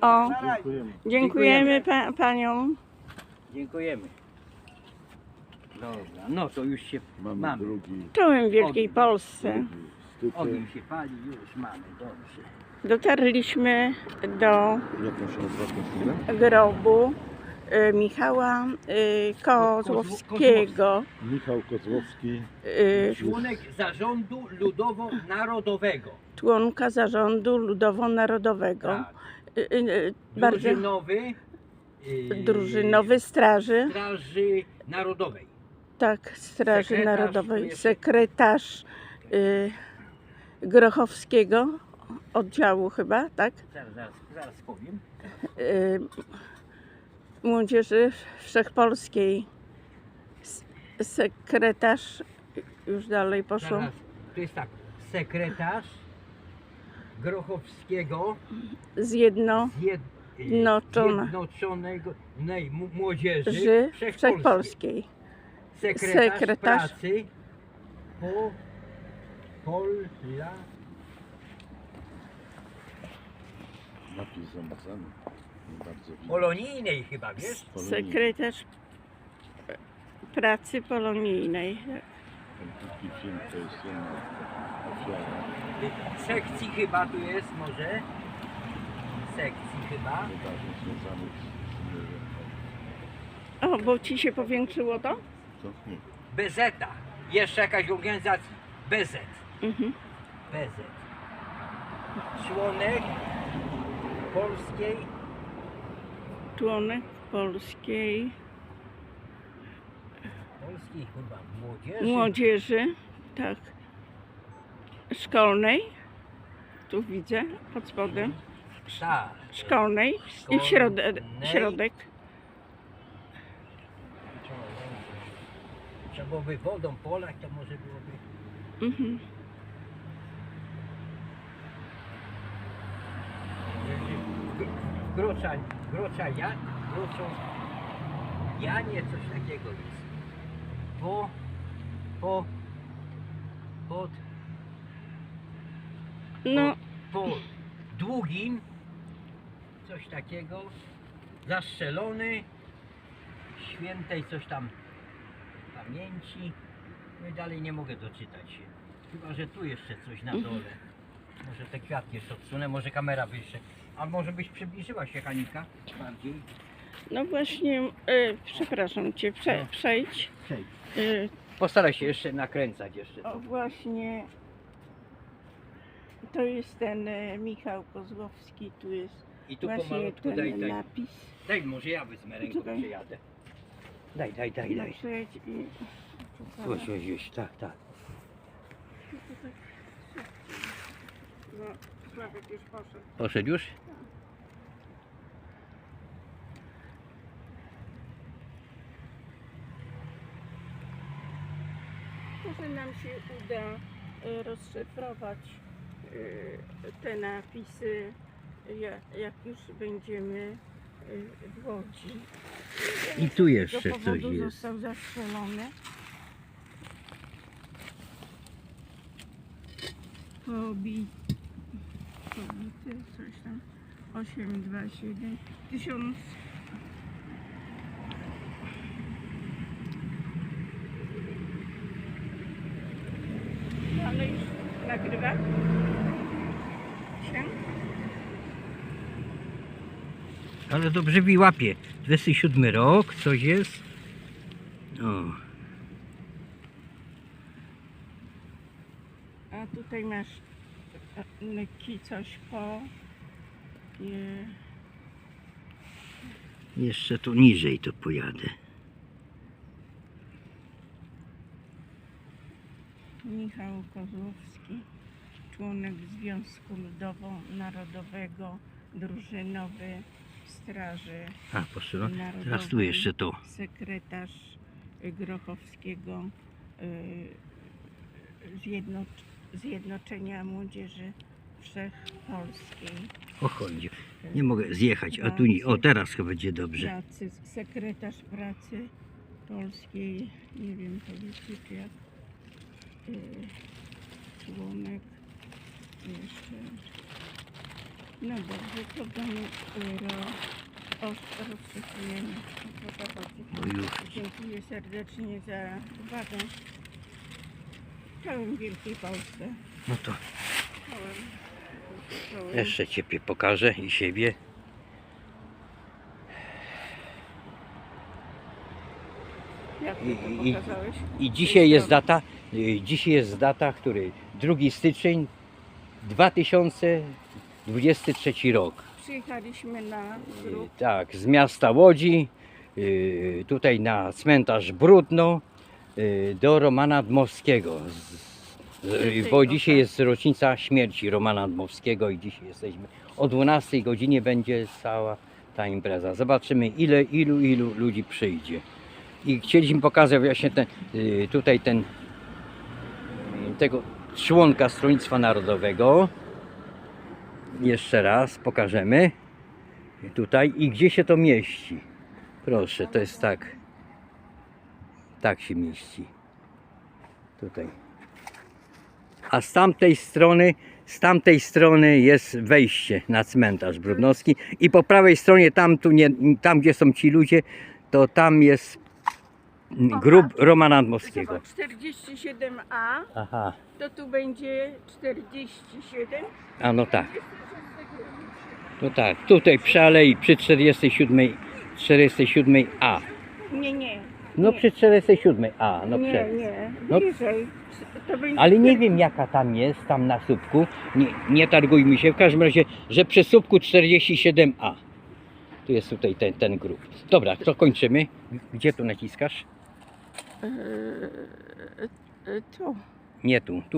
O. Dziękujemy. dziękujemy pa, paniom. Dziękujemy. Dobra, no to już się Mamy, mamy. drugi, Czołem Wielkiej Polsce. drugi styczeń. Ogień się pali, już mamy, dobrze. Dotarliśmy do chwilę? grobu y, Michała y, Kozłowskiego. Michał Kozłowski. y, Członek zarządu ludowo-narodowego. Członka zarządu ludowo-narodowego. Tak. Y, y, y, Bardzo Drużynowy. yy, drużynowy straży, Straży Narodowej. tak, Straży Sekretarz, Narodowej, sekretarz Grochowskiego oddziału chyba, tak? Zaraz, zaraz, zaraz powiem. y, Młodzieży Wszechpolskiej. Sekretarz, już dalej poszło, Zaraz, to jest tak. Sekretarz Grochowskiego zjedno, zjed, Zjednoczona. Zjednoczonego nej, mu- Młodzieży Ży Wszechpolskiej. Wszechpolskiej. Sekretarz, Sekretarz. pracy po Pola Napis zamazany. Nie bardzo widać. polonijnej chyba, wiesz? Polonii. Sekretarz pracy polonijnej. Ten krótki film to jest jedna ofiara Sekcji chyba tu jest może. Sekcji chyba. O, bo ci się powiększyło to? Nie. Bezeta. Jeszcze jakaś organizacja. Bezet. Mhm. Bezet. Członek polskiej Członek polskiej polskiej chyba młodzieży. młodzieży, tak, szkolnej. Tu widzę pod spodem. Tak. Szkolnej i środek. Szkolnej. środek. Trzeba byłoby wodą polać, to może byłoby. Mhm. Gr- Grocza, grocza ja, groczo, Janie coś takiego jest. Po, po, pod, No, po długim, coś takiego, zastrzelony, świętej coś tam pamięci. No i dalej nie mogę doczytać się. Chyba, że tu jeszcze coś na dole. Może te kwiatki jeszcze odsunę, może kamera wyższe. A może byś przybliżyła się Hanika bardziej? no właśnie, e, przepraszam cię, prze, No. przejdź. Przejdź. E, Postaraj się jeszcze nakręcać jeszcze. o właśnie, to jest ten e, Michał Kozłowski, tu jest I tu właśnie pomalutku daj, ten daj. napis. Daj, może ja wezmę ręką, Czekaj. przejadę. Daj, daj, daj, daj. i... Chodź, chodź, chodź, tak, tak. No, Sławek już poszedł. Poszedł już? Może nam się uda e, rozszyfrować te napisy, ja- jak już będziemy e, w Łodzi. I tu jeszcze tego coś jest. został zastrzelony. Pobi... Pobity, coś tam. 827 1000 No ale już nagrywa się. Ale dobrze mi łapie. 27 rok, coś jest. O, A tutaj masz e, lekki coś po. Nie. jeszcze tu niżej to pojadę. Michał Kozłowski, członek Związku Ludowo-Narodowego, drużynowy Straży A, proszę. Narodowej, Teraz tu jeszcze to. sekretarz Grochowskiego y, Zjednoc- Zjednoczenia Młodzieży Wszechpolskiej. O, chodzi. Nie mogę zjechać, a tu nie. O, teraz chyba będzie dobrze. Pracy, sekretarz pracy polskiej, nie wiem powiedzieć jak, y, członek jeszcze No dobrze, to os- rozszyfrujemy. No. Dziękuję serdecznie za uwagę. Czołem Wielkiej Polsce. No to jeszcze Ciebie pokażę i siebie. Jak ty to I- i- pokazałeś? I dzisiaj jest data, y, dzisiaj jest data, który 2 styczeń 2023 rok. Przyjechaliśmy na Y, grób. Tak, z miasta Łodzi, y, tutaj na cmentarz Brudno, y, do Romana Dmowskiego. Z, z, bo dzisiaj jest rocznica śmierci Romana Dmowskiego i dzisiaj jesteśmy o 12 godzinie będzie cała ta impreza. Zobaczymy ile, ilu, ilu ludzi przyjdzie. I chcieliśmy pokazać właśnie ten, y, tutaj ten, tego członka Stronnictwa Narodowego. Jeszcze raz pokażemy tutaj i gdzie się to mieści. Proszę, to jest tak. Tak się mieści. Tutaj. A z tamtej strony, z tamtej strony jest wejście na cmentarz Brudnowski i po prawej stronie tam, tu nie, tam gdzie są ci ludzie, to tam jest grób Romana Dmowskiego. Zobacz, 47A, Aha, to tu będzie 47. a no tak. No tak, tutaj przy alei, przy 47, 47A. Nie, nie. No nie. przy 47A, no nie, nie, No. bliżej. To będzie Ale nie wiem jaka tam jest, tam na słupku. Nie, nie targujmy się. W każdym razie, że przy słupku 47A. Tu jest tutaj ten, ten grób. Dobra, to kończymy. Gdzie tu naciskasz? Eee, e, to. Nie tu, tu.